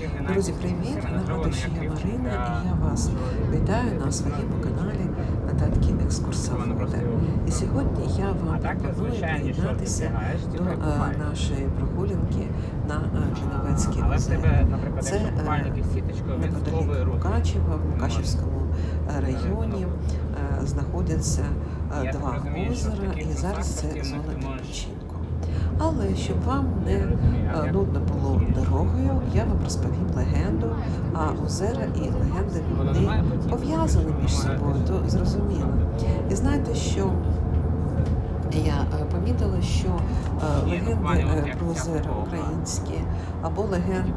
Привіт! Нагадую, що я Марина, і я вас вітаю на своєму каналі Нататки екскурсоводи. І сьогодні я вам пропоную приєднатися до е, нашої прогулянки на е, тебе, наприклад, Це е, неподалік. Мукачева, в Мукачевському районі знаходяться два озера, і зараз це зона відпочинку. Але щоб вам не е, нудно було дорогою, я вам розповім легенду, а озера і легенди вони пов'язані між собою, то зрозуміло. І знаєте, що я е, помітила, що е, легенди про озера українські або легенди,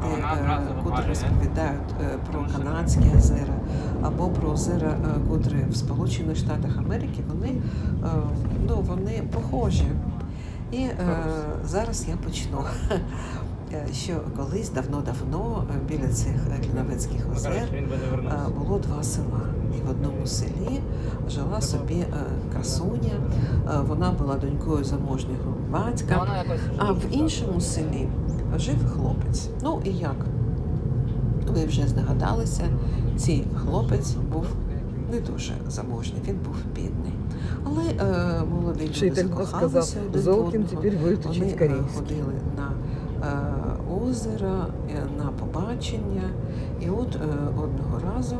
котрі розповідають про канадські озера, або про озера, котрі в Сполучених Штатах Америки, вони, ну, вони похожі. І е, зараз я почну. Е, Що колись давно-давно е, біля цих Кліновецьких озер Він би е, було два села. І в одному селі жила собі красуня. Вона була донькою заможнього батька, а в іншому селі жив хлопець. Ну і як? Ви вже здогадалися, цей хлопець був не дуже заможний, він був бідний. Але е, молоді люди закохалися один одного. Вони е, ходили на е, озеро, е, на побачення. І от е, одного разу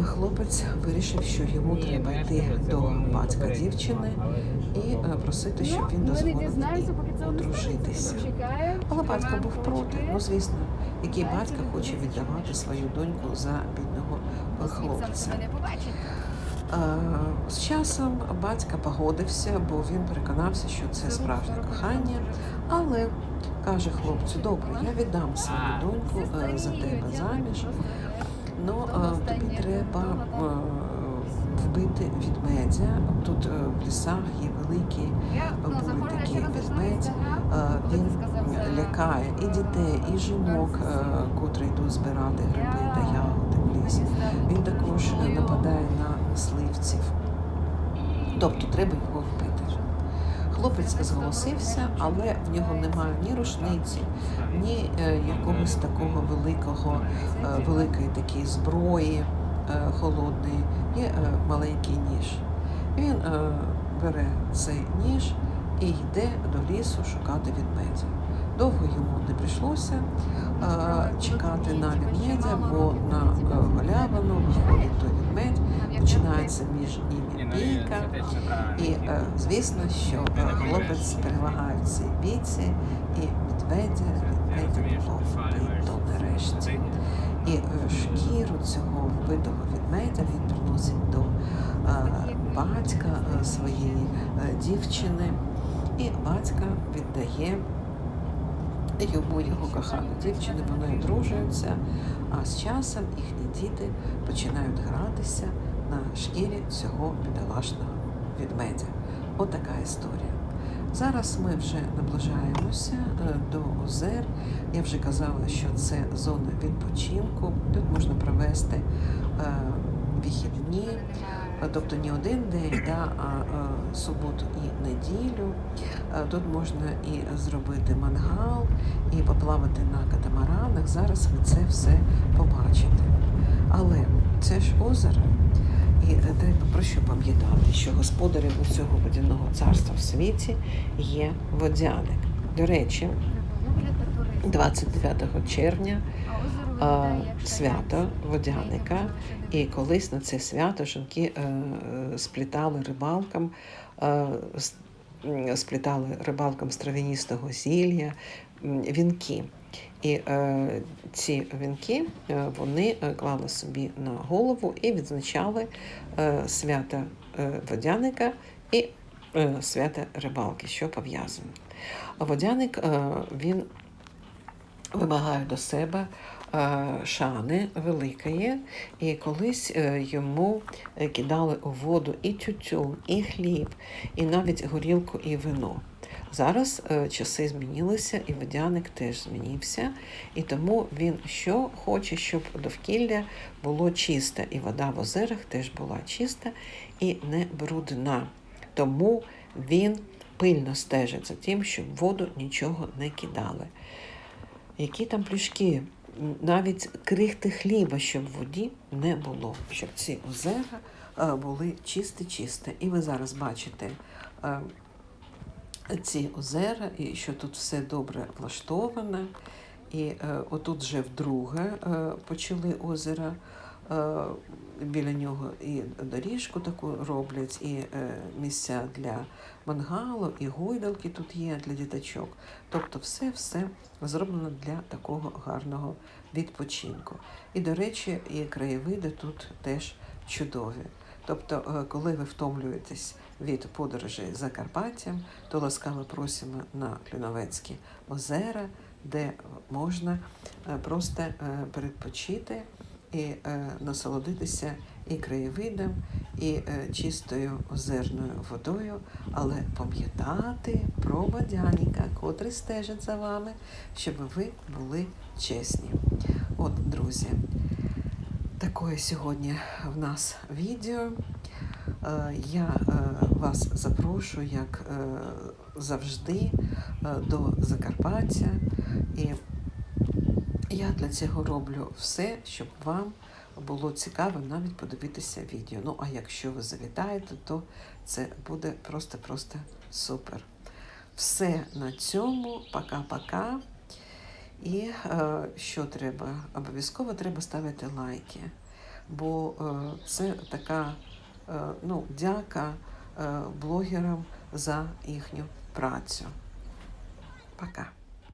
е, хлопець вирішив, що йому Ні, треба йти до батька дівчини і е, просити, щоб він Ну, не дозволив їй одружитися. Але батько був проти. Ну звісно, який батько хоче віддавати свою доньку за бідного хлопця. Е, З часом батька погодився, бо він переконався, що це справжнє кохання. Але каже хлопцю, добре, я віддам свою доньку е, за тебе заміж. Ну е, тобі треба вбити відмедя. Тут в лісах є великі лякає і дітей, і жінок, е, котрі йдуть збирати гриби та ягоди в ліс. Він також нападає на мисливців. Тобто треба його вбити. Хлопець зголосився, але в нього немає ні рушниці, ні е, якогось такого великого, е, великої такої зброї холодної. Є маленький ніж. Він бере цей ніж і йде до лісу шукати відмедя. Довго йому не прийшлося е, чекати на відмедя, бо на е, галявину виходить той відмедь, починається між ними бійка. І е, звісно, що хлопець перемагає в цій бійці, і медведя, ведмедя було вбито нарешті. І шкіру цього вбитого ведмедя він приносить до батька своєї дівчини, і батька віддає йому його кохану дівчину, вони одружуються, а з часом їхні діти починають гратися на шкірі цього бідолашного ведмедя. Отака історія. Зараз ми вже наближаємося е, до озер. Я вже казала, що це зона відпочинку. Тут можна провести е, вихідні, тобто не один день, да, а е, суботу і неділю. Е, Тут можна і зробити мангал, і поплавати на катамаранах. Зараз ви це все побачите. Але це ж озеро. І е, треба про що пам'ятати, що господарем усього водяного царства в світі є водяник. До речі, 29 червня а, свято водяника, і колись на це свято жінки е, е, сплітали рибалкам, е, сплітали рибалкам з травяністого зілля вінки. І е, ці вінки е, вони е, клали собі на голову і відзначали е, свята е, водяника і е, свята рибалки, що пов'язано. Водяник е, він вимагає до себе е, шани великої, і колись е, йому е, кидали у воду і тютюн, і хліб, і навіть горілку і вино. Зараз е, часи змінилися, і водяник теж змінився, і тому він що хоче, щоб довкілля було чисте, і вода в озерах теж була чиста і не брудна. Тому він пильно стежить за тим, щоб воду нічого не кидали. Які там плюшки навіть крихти хліба, щоб в воді не було, щоб ці озера е, були чисті-чисті. І ви зараз бачите е, ці озера, і що тут все добре влаштоване. І е, отут вже вдруге почали озеро. Е, біля нього і доріжку таку роблять, і е, місця для мангалу, і гойдалки тут є для діточок. Тобто все-все зроблено для такого гарного відпочинку. І, до речі, і краєвиди тут теж чудові. Тобто, е, коли ви втомлюєтесь від подорожі Закарпаттям, то ласкаво просимо на Клюновецькі озера, де можна просто передпочити і е, насолодитися і краєвидом, і е, чистою озерною водою, але пам'ятати про водяника, котрий стежить за вами, щоб ви були чесні. От, друзі, такое сьогодні в нас відео. Е, Я е, вас запрошую, як е, завжди, до Закарпаття. І я для цього роблю все, щоб вам було цікаво навіть подивитися відео. Ну, а якщо ви завітаєте, то це буде просто-просто супер. Все на цьому. Пока-пока. І е, що треба? Обов'язково треба ставити лайки, бо е, це така е, ну, дяка е, блогерам за їхню працю. Пока.